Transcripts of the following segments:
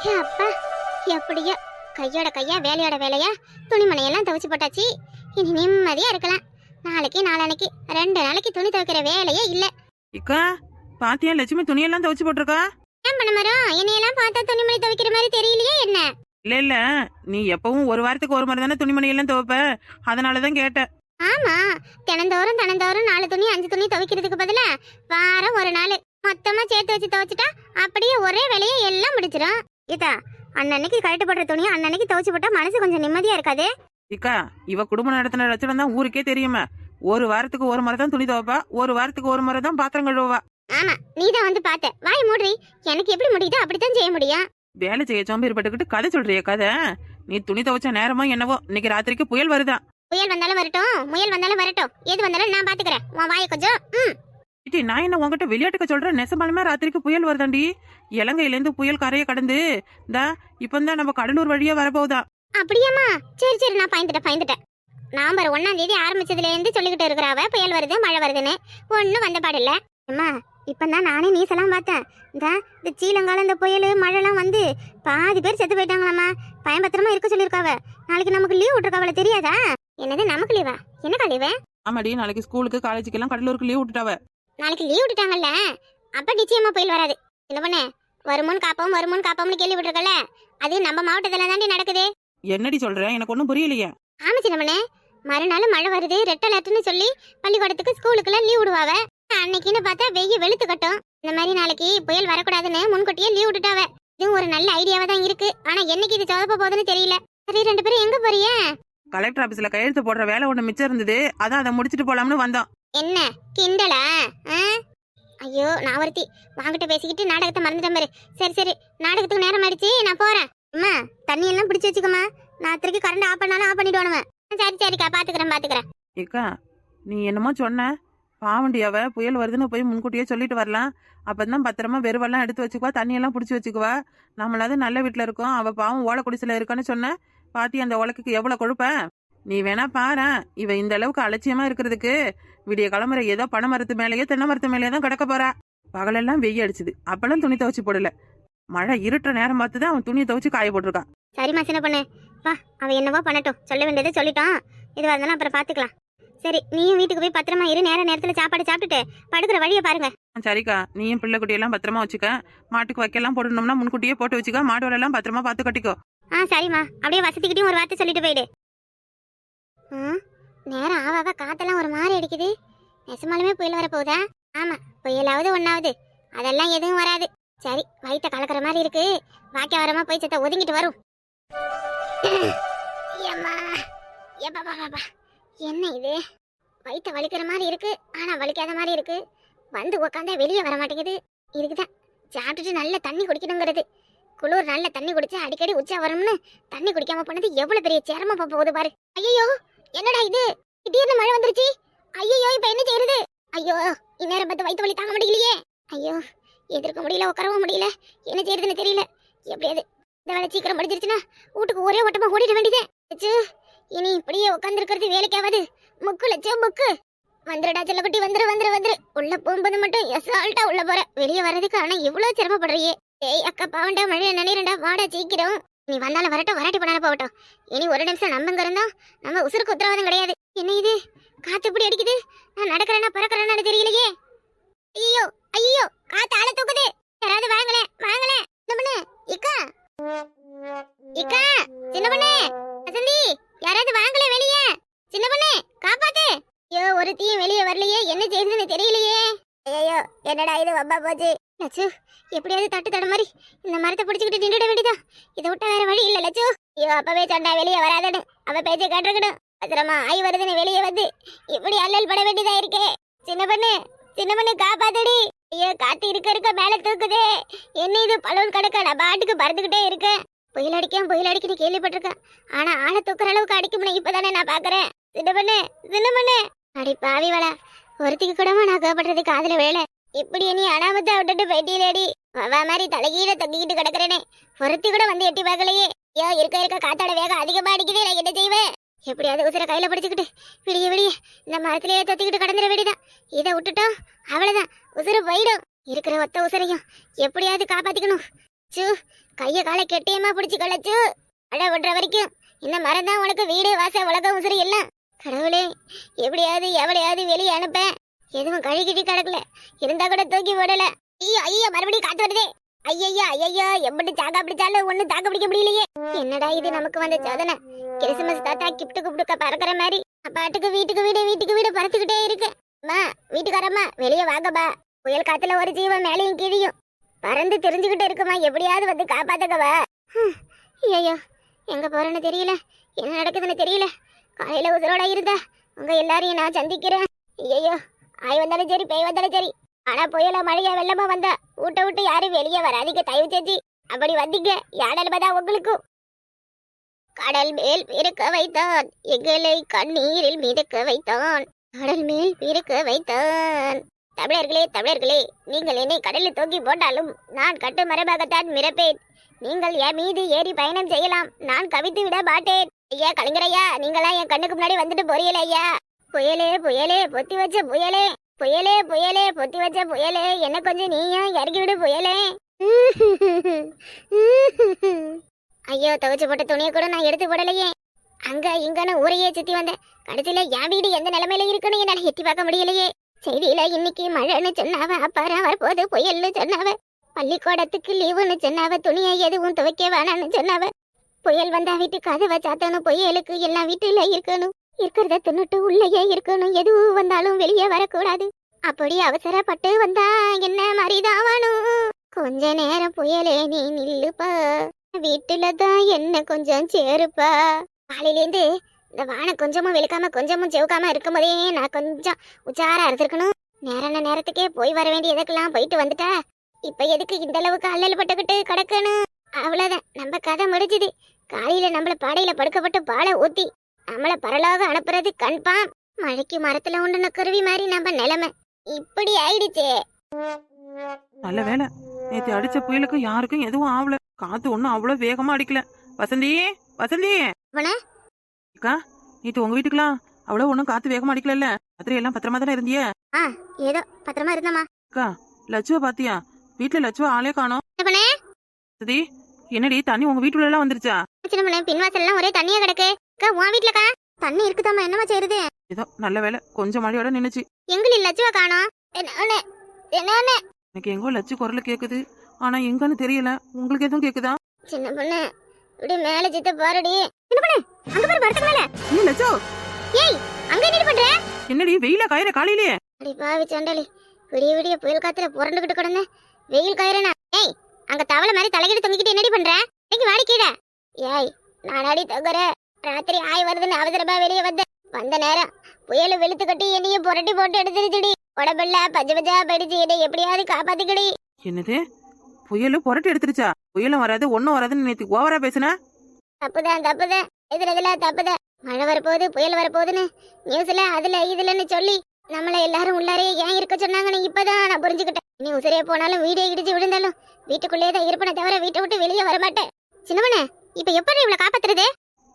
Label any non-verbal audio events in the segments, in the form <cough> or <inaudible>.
அப்பா எப்படியோ கையோட கையா வேலையோட வேலையா துணிமணியெல்லாம் துவைச்சு போட்டாச்சு. இனி நிம்மதியா இருக்கலாம். நாளைக்கு நாளானைக்கு ரெண்டு நாளைக்கு துணி துவைக்கிற வேலையே இல்ல. இக்கா பாத்தியா லட்சுமி துணியெல்லாம் துவைச்சு போட்டிருக்கா? ஏன் பண்ண மரம் என்னையெல்லாம் பார்த்தா துணிமணி துவைக்கிற மாதிரி தெரியலையே என்ன? இல்ல இல்ல. நீ எப்பவும் ஒரு வாரத்துக்கு ஒரு முறை தானே துணிமணி எல்லாம் துவைப்ப. அதனாலதான் கேட்டேன். ஆமா. தினந்தோறும் தினந்தோறும் நாலு துணி அஞ்சு துணி துவைக்கிறதுக்கு பதிலா வாரம் ஒரு நாள் மொத்தமா சேர்த்து வச்சு துவைச்சிட்டா அப்படியே ஒரே வேலையை எல்லாம் முடிச்சிடும் இதா அன்னன்னைக்கு கழட்டு போடுற துணியை அன்னன்னைக்கு துவைச்சு போட்டா மனசு கொஞ்சம் நிம்மதியா இருக்காது? இக்கா இவ குடும்பம் நடத்தின லட்சணம் தான் ஊருக்கே தெரியுமே. ஒரு வாரத்துக்கு ஒரு முறை தான் துணி துவைப்பா ஒரு வாரத்துக்கு ஒரு முறை தான் பாத்திரம் கழுவா ஆமா நீதான் வந்து பார்த்த. வாய் மூடுறி. எனக்கு எப்படி முடியுதோ அப்படித்தான் செய்ய முடியும். வேலை செய்ய சோம்பேறிப்பட்டுக்கிட்டு கதை சொல்றிய கதை? நீ துணி துவைச்ச நேரமோ என்னவோ இன்னைக்கு ராத்திரிக்கு புயல் வருதான் புயல் வந்தாலும் வரட்டும் முயல் வந்தாலும் வரட்டும். எது வந்தாலும் நான் பாத்துக்கிறேன். உன் வாயை கொஞ்சம் ம். இட்டி நான் என்ன உங்ககிட்ட விளையாட்டுக்க சொல்றேன்? நெசமாலுமே ராத்திரிக்கு புயல் வருதாண்டி? இலங்கையில இருந்து புயல் கரையை கடந்து. இந்த இப்பந்தான் நம்ம கடலூர் வழியா வரப்போகுதா? அப்படியாம்மா. சரி சரி நான் பயந்துட்டேன் பயந்துட்டேன். நவம்பர் ஒன்னாம் தேதி ஆரம்பிச்சதுல இருந்து சொல்லிக்கிட்டு இருக்கிறாவ புயல் வருது மழை வருதுன்னு. ஒன்னும் வந்த பாடில்ல அம்மா இப்பதான் நானே நியூஸ் எல்லாம் பார்த்தேன். இந்த இந்த சீலங்கால இந்த புயல் மழைலாம் வந்து பாதி பேர் செத்து போயிட்டாங்களாம்மா. பயம் பத்திரமா இருக்க சொல்லியிருக்காவ. நாளைக்கு நமக்கு லீவ் விட்டுருக்காவல தெரியாதா? என்னது நமக்கு லீவா? என்னக்கா லீவு? ஆமாடி நாளைக்கு ஸ்கூலுக்கு காலேஜுக்கு எல்லாம் கடலூருக்கு லீவ் விட்டுட்டாவ. நாளைக்கு லீவ் விட்டுட்டாங்கல்ல அப்ப நிச்சயமா புயல் வராது. என்ன பண்ண வருமுன் காப்போம் வருமுன் காப்போம்னு கேள்விப்பட்டிருக்கல அது நம்ம மாவட்டத்துல தாண்டி நடக்குது. என்னடி சொல்ற எனக்கு ஒன்றும் புரியலையே. ஆமா சின்னமனே மறுநாள் மழை வருது ரெட் அலர்ட்னு சொல்லி பள்ளிக்கூடத்துக்கு ஸ்கூலுக்குலாம் லீவ் விடுவாவ. அன்னைக்குன்னு பார்த்தா வெய்ய வெளுத்து கட்டும். இந்த மாதிரி நாளைக்கு புயல் வரக்கூடாதுன்னு முன்கூட்டியே லீவ் விட்டுட்டாவ. இதுவும் ஒரு நல்ல ஐடியாவா தான் இருக்கு. ஆனா என்னைக்கு இது சொதப்ப போகுதுன்னு தெரியல. சரி ரெண்டு பேரும் எங்க போறீங்க? கலெக்டர் ஆபீஸ்ல கையெழுத்து போடுற வேலை ஒண்ணு மிச்சம் இருந்தது. அதான் அதை முடிச்சிட்டு போலாம்னு வந்தோம். என்ன? கிண்டலா? ஆ? ஐயோ நான் ஒருத்தி வாங்கிட்ட பேசிக்கிட்டு நாடகத்தை மறந்துட்டேன் பாரு. சரி சரி நாடகத்துக்கு நேரம் ஆயிடுச்சு நான் போறேன். அம்மா தண்ணி எல்லாம் பிடிச்சு வச்சுக்கோமா நான் திருப்பி கரண்ட் ஆஃப் பண்ணாலும் ஆஃப் பண்ணிடுவானுவேன் சரி சரிக்கா பாத்துக்கிறேன் பாத்துக்கிறேன். ஏக்கா நீ என்னமோ சொன்ன. பாவண்டி அவ புயல் வருதுன்னு போய் முன்கூட்டியே சொல்லிட்டு வரலாம். அப்பதான் பத்திரமா வெறுவெல்லாம் எடுத்து வச்சுக்குவா தண்ணியெல்லாம் பிடிச்சி வச்சுக்குவா. நம்மளாவது நல்ல வீட்டில் இருக்கோம். அவ பாவம் ஓலை குடிசில இருக்கான்னு சொன்ன. பாத்தி அந்த உலக்குக்கு எவ்வளவு கொழுப்பேன் நீ வேணா பாரேன். இவ இந்த அளவுக்கு அலட்சியமா இருக்கிறதுக்கு விடிய கிளம்புற ஏதோ பனை மரத்து மேலேயோ தென்னை மரத்து மேலேயோ தான் கிடக்க போறா. பகலெல்லாம் வெய்ய அடிச்சுது. அப்பெல்லாம் துணி துவைச்சு போடல. மழை இருட்டுற நேரம் பார்த்து தான் அவன் துணியை துவைச்சு காய போட்டிருக்கான். சரிம்மா சின்ன பொண்ணு. வா அவ என்னவோ பண்ணட்டும். சொல்ல வேண்டியதை சொல்லிட்டோம். இதுவா இருந்தாலும் அப்புறம் பாத்துக்கலாம். சரி நீயும் வீட்டுக்கு போய் பத்திரமா இரு. நேர நேரத்துல சாப்பாடு சாப்பிட்டுட்டு படுக்கிற வழியை பாருங்க. சரிக்கா. நீயும் பிள்ளை குட்டியெல்லாம் பத்திரமா வச்சுக்க. மாட்டுக்கு வைக்கலாம் போடணும்னா முன்கூட்டியே போட்டு வச்சுக்க. மாடு எல்லாம் பத்திரமா பார்த்து கட்டிக்கோ. ஆ சரிம்மா. அப்படியே வசதிக்கிட்டையும் ஒரு வார்த்தை சொல்லிட்டு போயிடு. ம், நேரம் ஆவாக காத்தெல்லாம் ஒரு மாதிரி அடிக்குது. நெசமாலுமே புயல் வர போகுதா ஆமா புயலாவது ஒன்னாவது அதெல்லாம் எதுவும் வராது. சரி வயிற்ற கலக்கிற மாதிரி இருக்கு. வாக்கிய வரமா போய் செத்த ஒதுங்கிட்டு வரும். <coughs> என்ன இது? வயிற்ற வலிக்கிற மாதிரி இருக்கு. ஆனா வலிக்காத மாதிரி இருக்கு. வந்து உக்காந்தா வெளியே வர மாட்டேங்குது. இதுக்குதான். சாப்பிட்டுட்டு நல்ல தண்ணி குடிக்கணுங்கிறது. குளிர் நல்ல தண்ணி குடிச்சா அடிக்கடி உச்சா வரும்னு தண்ணி குடிக்காம போனது எவ்வளவு பெரிய சிரமம் போக போகுது பாரு. ஐயோ என்னடா இது? திடீர்னு மழை வந்துருச்சு. ஐயோ இப்ப என்ன செய்யறது ஐயோ இந்நேரம் பார்த்து வயிற்று வலி தாங்க முடியலையே. ஐயோ எதிர்க்க முடியல உட்காரவும் முடியல. என்ன செய்யறதுன்னு தெரியல. எப்படியாது இந்த வேலை சீக்கிரம் முடிஞ்சிருச்சுன்னா வீட்டுக்கு ஒரே ஓட்டமா ஓடிட வேண்டியதே. இனி இப்படியே உட்காந்துருக்கிறது வேலைக்காவது. முக்கு லட்சம் முக்கு. வந்துருடா செல்லக்குட்டி வந்துரு வந்துரு வந்துரு. உள்ள போகும்போது மட்டும் எசால்ட்டா உள்ள போற. வெளியே வர்றதுக்கு ஆனா இவ்வளவு சிரமப்படுறியே. ஏய் அக்கா பாவண்டா மழை நினைறண்டா வாடா சீக்கிரம். நீ வந்தாலும் வரட்டும் வராட்டி போனாலும் போகட்டும். இனி ஒரு நிமிஷம் நம்ம இருந்தா நம்ம உசுருக்கு உத்தரவாதம் கிடையாது. என்ன இது? காத்து இப்படி அடிக்குது? நான் நடக்கிறேன்னா பறக்கிறேன்னு தெரியலையே. ஐயோ ஐயோ காத்து ஆள தூக்குது. யாராவது வாங்களே வாங்களே சின்ன இக்கா. இக்கா சின்ன பண்ணு வசந்தி யாராவது வாங்களே வெளியே. சின்ன காப்பாத்து. ஐயோ ஒரு தீயும் வெளியே வரலையே. என்ன செய்யுதுன்னு தெரியலையே. ஐயோ என்னடா இது வப்பா போச்சு. லட்சு எப்படியாவது தட்டு தட மாதிரி இந்த மரத்தை பிடிச்சிக்கிட்டு நின்றுட வேண்டியதா இதை விட்டா வேற வழி இல்ல லட்சு ஐயோ அப்பவே சொன்னா வெளியே வராதன்னு. அவ பேச்சை கேட்டிருக்கணும் அப்புறமா ஆய் வருதுன்னு வெளியே வந்து இப்படி அல்லல் பட வேண்டியதா இருக்கே. சின்ன பொண்ணு சின்ன பொண்ணு காப்பாத்தடி. ஐயோ காத்து இருக்க இருக்க மேல தூக்குதே. என்ன இது பலூன் கணக்க நான் பாட்டுக்கு பறந்துகிட்டே இருக்கேன். புயல் அடிக்கும் புயல் அடிக்குன்னு கேள்விப்பட்டிருக்கேன். ஆனா ஆளை தூக்குற அளவுக்கு அடிக்கும்னு இப்பதானே நான் பாக்குறேன். சின்ன பொண்ணு சின்ன பொண்ணு. அடி பாவி வள. ஒருத்திக்கு கூடமா நான் கோபப்படுறது காதல வேலை. இப்படி நீ அனாமத்தை விட்டுட்டு போயிட்டீலேடி அவ மாதிரி தலைகீழ தொங்கிக்கிட்டு கிடக்குறேனே. ஒருத்தி கூட வந்து எட்டி பார்க்கலையே. ஐயோ இருக்க இருக்க காத்தோட வேகம் அதிகமா அடிக்குதே நான் என்ன செய்வேன்? எப்படியாவது உசுர கையில பிடிச்சிக்கிட்டு விடிய விடிய இந்த மரத்திலேயே தொத்திக்கிட்டு கடந்துட வேண்டியதான் இதை விட்டுட்டோம் அவ்வளவுதான். உசுறு போயிடும். இருக்கிற ஒத்த உசுரையும் எப்படியாவது காப்பாத்திக்கணும். சு கைய காலை கெட்டியமா பிடிச்சி கலச்சு அழ விடுற வரைக்கும். இந்த மரம் தான் உனக்கு வீடு வாச உலகம் உசுறு எல்லாம். கடவுளே எப்படியாவது எவளையாவது வெளியே அனுப்பேன் எதுவும் கழுகிட்டு கிடக்கல. இருந்தா கூட தூக்கி போடல. ஐயோ ஐயோ மறுபடியும் காத்து வருதே. ஐயய்யா ஐயா எப்படி தாக்கா பிடிச்சாலும் ஒண்ணு தாக்க பிடிக்க முடியலையே. என்னடா இது நமக்கு வந்த சோதனை? கிறிஸ்துமஸ் தாத்தா கிப்டு குப்டுக்க பறக்கிற மாதிரி. பாட்டுக்கு வீட்டுக்கு வீடு வீட்டுக்கு வீடு பறத்துக்கிட்டே இருக்கு அம்மா வீட்டுக்காரம்மா வெளியே வாங்கப்பா. புயல் காத்துல ஒரு ஜீவன் மேலையும் கீழியும். பறந்து தெரிஞ்சுக்கிட்டு இருக்குமா? எப்படியாவது வந்து காப்பாத்துக்கவா ஐயோ எங்க போறேன்னு தெரியல. என்ன நடக்குதுன்னு தெரியல. காலையில உசுரோட இருந்த. உங்க எல்லாரையும் நான் சந்திக்கிறேன். ஐயோ ஆய் வந்தாலும் சரி பேய் வந்தாலும் சரி. ஆனா புயல மழையா வெள்ளமா வந்த. ஊட்ட விட்டு யாரும் வெளியே வராதீங்க தயவு செஞ்சு. அப்படி வந்தீங்க யாடல் உங்களுக்கும் கடல் மேல் பிறக்க வைத்தான். எங்களை கண்ணீரில் மிதக்க வைத்தான். கடல் மேல் பிறக்க வைத்தான். தமிழர்களே தமிழர்களே நீங்கள் என்னை கடலில் தூக்கி போட்டாலும் நான் கட்டு மரபாகத்தான் மிரப்பேன். நீங்கள் என் மீது ஏறி பயணம் செய்யலாம். நான் கவித்து விட மாட்டேன். ஐயா கலைஞரையா நீங்களா என் கண்ணுக்கு முன்னாடி வந்துட்டு போறீங்களே ஐயா. புயலே புயலே பொத்தி வச்ச புயலே. புயலே புயலே பொத்தி வச்ச புயலே. என்ன கொஞ்சம் நீயும் இறக்கி விடு புயலே. ஐயோ துவச்சு போட்ட துணியை கூட நான் எடுத்து போடலையே. அங்க இங்கன்னு ஊரையே சுத்தி வந்தேன் கடைசியில என் வீடு எந்த நிலைமையில இருக்குன்னு என்னால எட்டி பார்க்க முடியலையே. செய்தியில இன்னைக்கு மழைன்னு சொன்னாவ அப்பாரா வரப்போது புயல்னு சொன்னாவ. பள்ளிக்கூடத்துக்கு லீவுன்னு சொன்னாவ துணியை எதுவும் துவைக்க வேணாம்னு சொன்னாவ. புயல் வந்தா வீட்டு கதவை சாத்தணும் புயலுக்கு எல்லாம் வீட்டுல இருக்கணும். இருக்கிறத தின்னுட்டு உள்ளேயே இருக்கணும். எதுவும் வந்தாலும் வெளியே வரக்கூடாது. அப்படி அவசரப்பட்டு வந்தா என்ன மாதிரிதான் கொஞ்ச நேரம் புயலே நீ நில்லுப்பா. வீட்டுல தான் என்ன கொஞ்சம் சேருப்பா. காலையிலேருந்து இந்த வானை கொஞ்சமும் வெளுக்காம கொஞ்சமும் செவுக்காம இருக்கும்போதே நான் கொஞ்சம் உச்சாரா இருந்திருக்கணும். நேரான நேரத்துக்கே போய் வர வேண்டியதுக்கெல்லாம் போயிட்டு வந்துட்டா. இப்ப எதுக்கு இந்த அளவுக்கு அல்லல் பட்டுக்கிட்டு கிடக்கணும்? அவ்வளவுதான். நம்ம கதை முடிஞ்சுது. காலையில நம்மள பாடையில படுக்கப்பட்டு பாலை ஊத்தி நம்மள பரலோக அனுப்புறது கன்ஃபார்ம் மழைக்கு மரத்துல உண்டுன குருவி மாதிரி நம்ம நிலைமை. இப்படி ஆயிடுச்சே. நல்ல வேலை நேத்து அடிச்ச புயலுக்கு யாருக்கும் எதுவும் ஆகல காத்து ஒன்றும் அவ்வளோ வேகமா அடிக்கல. வசந்தி வசந்தி? அக்கா நேத்து உங்க வீட்டுக்குலாம் அவ்வளோ ஒன்றும் காத்து வேகமா அடிக்கலல்ல? ராத்திரி எல்லாம் பத்திரமா தானே இருந்தியே? ஆ ஏதோ பத்திரமா இருந்தம்மா அக்கா லட்சுவ பாத்தியா? வீட்டுல லட்சுவ ஆளே காணோம். என்ன பண்ணே? சதி என்னடி தண்ணி உங்க வீட்டுல எல்லாம் வந்துருச்சா? சின்ன பண்ணே பின்வாசல்லாம் ஒரே தண்ணியா கிடக்கு. அக்கா உன் வீட்டுலக்கா தண்ணி இருக்குதாம்மா என்னம்மா செய்யுது ஏதோ நல்ல வேலை கொஞ்சம் மழையோட நின்னுச்சு. எங்களில் லட்சுவா காணோம் என்ன என்ன எனக்கு எங்கோ லட்சு குரல் கேக்குது. ஆனா எங்கன்னு தெரியல. உங்களுக்கு எதுவும் கேக்குதா? சின்ன பொண்ணு இப்படி மேல சித்த பாருடி. சின்ன பொண்ணு அங்க பாரு மரத்துக்கு மேல. நீ லட்சு? ஏய் அங்க என்ன பண்ற? என்னடி வெயில காயிற காலையிலேயே? அடி பாவி சண்டாளி. விடிய விடிய புயல் காத்துல புரண்டுகிட்டு கிடந்த வெயில் காயிறனா? ஏய் அங்க தவளை மாதிரி தலைகிட்டு தொங்கிக்கிட்டு என்னடி பண்ற? இன்னைக்கு வாடி கீழே? ஏய் நானாடி தொங்குற. ராத்திரி ஆய் வருதுன்னு அவசரமா வெளியே வந்த. வந்த நேரம். புயல் வெளுத்து கட்டி என்னைய புரட்டி போட்டு எடுத்துருச்சுடி. உடம்புல பச்சை பச்சா போயிடுச்சு. என்னை எப்படியாவது காப்பாத்திக்கடி. என்னது? புயலு புரட்டி எடுத்துருச்சா? புயலும் வராது ஒன்னும் வராதுன்னு நேத்து ஓவரா பேசுன? தப்புதான் தப்புதான். இதுல இதுல தப்புதான். மழை வரப்போகுது புயல் வரப்போகுதுன்னு. நியூஸ்ல அதுல இதுலன்னு சொல்லி நம்மள எல்லாரும் உள்ளாரே ஏன் இருக்க சொன்னாங்கன்னு இப்பதான் நான் புரிஞ்சுக்கிட்டேன். இனி உசிரே போனாலும் வீடே இடிச்சு விழுந்தாலும் வீட்டுக்குள்ளேயே தான் இருப்பேனே தவிர வீட்டை விட்டு வெளியே வர மாட்டேன் சின்னவனே இப்ப எப்படி இவ்வளவு காப்பாத்துறது?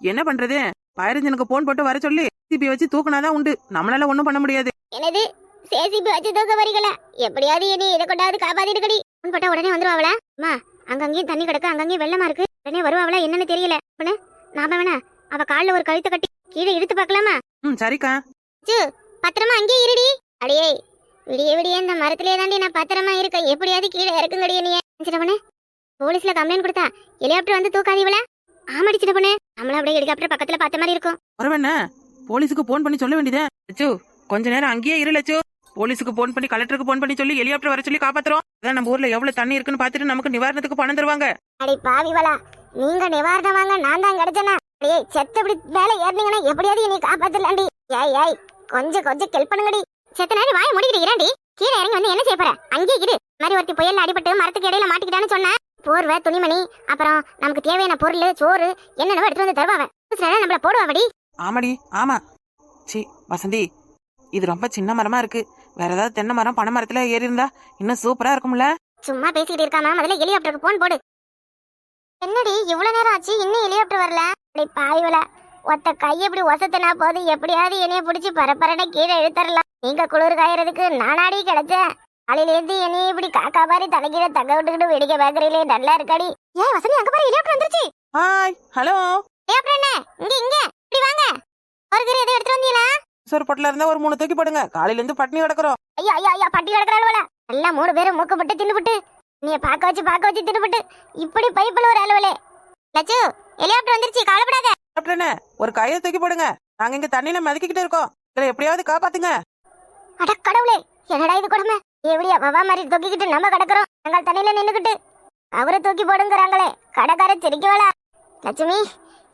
என்ன பண்றது? பயிரஞ்சனுக்கு போன் போட்டு வர சொல்லி சிபி வச்சு தூக்குனாதான் உண்டு. நம்மளால ஒண்ணும் பண்ண முடியாது. என்னது? சேசிபி வச்சு தூக்க வரீங்களா எப்படியாவது இனி இதை கொண்டாவது காப்பாத்திடுக்கடி உன் போட்டா உடனே வந்துருவாங்களா அம்மா அங்கங்கேயும் தண்ணி கிடக்கு அங்கங்கேயும் வெள்ளமா இருக்கு. உடனே வருவாங்களா என்னன்னு தெரியல. நாம வேணா அவ கால்ல ஒரு கழுத்தை கட்டி கீழே இழுத்து பார்க்கலாமா? ம் சரிக்கா. பத்திரமா அங்கேயே இருடி. அடியே விடிய விடிய இந்த மரத்திலே தாண்டி நான் பத்திரமா இருக்கேன். எப்படியாவது கீழே இறக்குங்கடியே நீ சின்னப்பண்ணு போலீஸ்ல கம்ப்ளைண்ட் கொடுத்தா ஹெலிகாப்டர் வந்து தூக்காதீவல ஆமாடி சின்னப்பண்ணு நம்மள அப்படியே ஹெலிகாப்டர் பக்கத்துல பார்த்த மாதிரி இருக்கும். வரவேண்ண போலீஸுக்கு போன் பண்ணி சொல்ல வேண்டியதே லட்சு கொஞ்ச நேரம் அங்கேயே இரு லட்சு போலீஸுக்கு போன் பண்ணி கலெக்டருக்கு போன் பண்ணி சொல்லி ஹெலிகாப்டர் வர சொல்லி காப்பாத்துறோம். அதான் நம்ம ஊர்ல எவ்வளவு தண்ணி இருக்குன்னு பார்த்துட்டு நமக்கு நிவாரணத்துக்கு பணம் தருவாங்க. அடி பாவிவலா நீங்க நிவாரணம் வாங்க நான் தான் கிடைச்சனா அடியே செத்த இப்படி மேல ஏறினீங்கன்னா எப்படியாவது நீ காப்பாத்தலாண்டி. ஏய் ஏய் கொஞ்சம் கொஞ்சம் ஹெல்ப் பண்ணுங்கடி. செத்த நேரம் வாய முடிக்கிட்டு இரண்டி கீழே இறங்கி வந்து என்ன செய்ய போற? அங்கேயே இரு. மாதிரி ஒருத்தி புயல்ல அடிபட்டு மரத்துக்கு இடையில மாட்டிக்கிட்டான்னு சொன்னேன் போர்வை துணிமணி அப்புறம் நமக்கு தேவையான பொருள் சோறு என்னென்னவோ எடுத்து வந்து புதுசுல நம்மள போடுவாடி ஆமாடி ஆமா. சி வசந்தி இது ரொம்ப சின்ன மரமா இருக்கு. வேற ஏதாவது தென்னை மரம் பனை மரத்துல ஏறி இருந்தா இன்னும் சூப்பரா இருக்கும்ல. சும்மா பேசிக்கிட்டு இருக்காம முதல்ல ஹெலிகாப்டருக்கு போன் போடு. என்னடி இவ்வளவு நேரம் ஆச்சு இன்னும் ஹெலிகாப்டர் வரல? அடி பாய்வல ஒத்த கை எப்படி ஒசத்துனா போது எப்படியாவது என்னைய பிடிச்சி பரபரன்னு கீழே இழுத்தரலாம் நீங்க குளிர் காயறதுக்கு நானாடி கிடைச்சேன் காலையில இருந்து என்னைய இப்படி காக்கா மாதிரி தலைக்கீழ தக்க விட்டுக்கிட்டு வேடிக்கை பாக்குறீங்களே நல்லா இருக்காடி. ஏன் வசந்தி அங்க பாரு ஹெலிகாப்டர் வந்துருச்சு. Hi hello. ஹெலிகாப்டர் என்ன? இங்க இங்க இப்படி வாங்க. ஒரு கிரி எதுவும் எடுத்து வந்தீங்களா? சோறு பொட்டில் இருந்தா ஒரு மூணு தூக்கி போடுங்க. காலையில இருந்து பட்டினி கிடக்குறோம் ஐயா ஐயா ஐயா பட்டி கிடக்குறாள் எல்லாம் மூணு பேரும் மூக்கப்பட்டு தின்னுபிட்டு நீ பார்க்க வச்சு பார்க்க வச்சு தின்னுபிட்டு இப்படி பைப்பில் ஒரு அலுவலே லட்சு ஹெலிகாப்டர் வந்துருச்சு கவலைப்படாத. ஒரு கயிறு தூக்கி போடுங்க. நாங்க இங்க தண்ணியில மிதக்கிக்கிட்டு இருக்கோம். இதுல எப்படியாவது காப்பாத்துங்க. அட கடவுளே என்னடா இது கொடுமை? எப்படியா வவா மாதிரி தூக்கிக்கிட்டு நம்ம கிடக்குறோம். நாங்கள் தண்ணியில நின்னுக்கிட்டு. அவரை தூக்கி போடுங்கிறாங்களே கடைக்கார சிரிக்கவலா லட்சுமி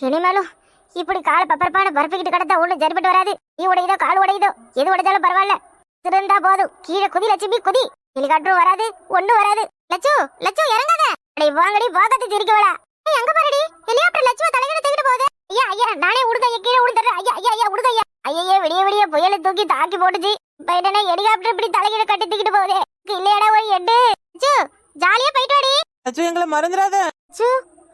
இனிமேலும் இப்படி கால பப்பரப்பான பரப்பிக்கிட்டு கிடத்தா ஒண்ணு சரிப்பட்டு வராது. நீ உடையுதோ கால் உடையுதோ எது உடைச்சாலும் பரவாயில்ல. திருந்தா போதும். கீழே குதி லட்சுமி குதி. ஹெலிகாப்டரும் வராது ஒண்ணும் வராது. லட்சு லட்சு இறங்காத. அடே வாங்கடி வாகத்து சிரிக்கவலா ஏய் அங்க பாருடி. ஹெலிகாப்டர் லட்சுவ தலையில தூக்கிட்டு போகுது. ஐயா ஐயா நானே உடுதைய கீழே உடுத்துறேன் ஐயா ஐயா ஐயா உடுதையா ஐயையே விடிய விடிய புயலை தூக்கி தாக்கி போட்டுச்சு. என்னன்னா ஹெலிகாப்டர் இப்படி தலையில கட்டி தூக்கிட்டு போகுது? இல்லையடா ஒரு எட்டு லட்சு ஜாலியா போயிட்டு வாடி. அச்சு எங்களை மறந்துடாத. லட்சு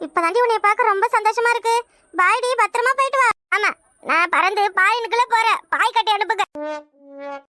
இப்பதாண்டி உன்னை பார்க்க ரொம்ப சந்தோஷமா இருக்கு. பாய்டி பத்திரமா போயிட்டு வா. ஆமா நான் பறந்து பாயினுக்குள்ள போறேன். பாய் கட்டி அனுப்புங்க.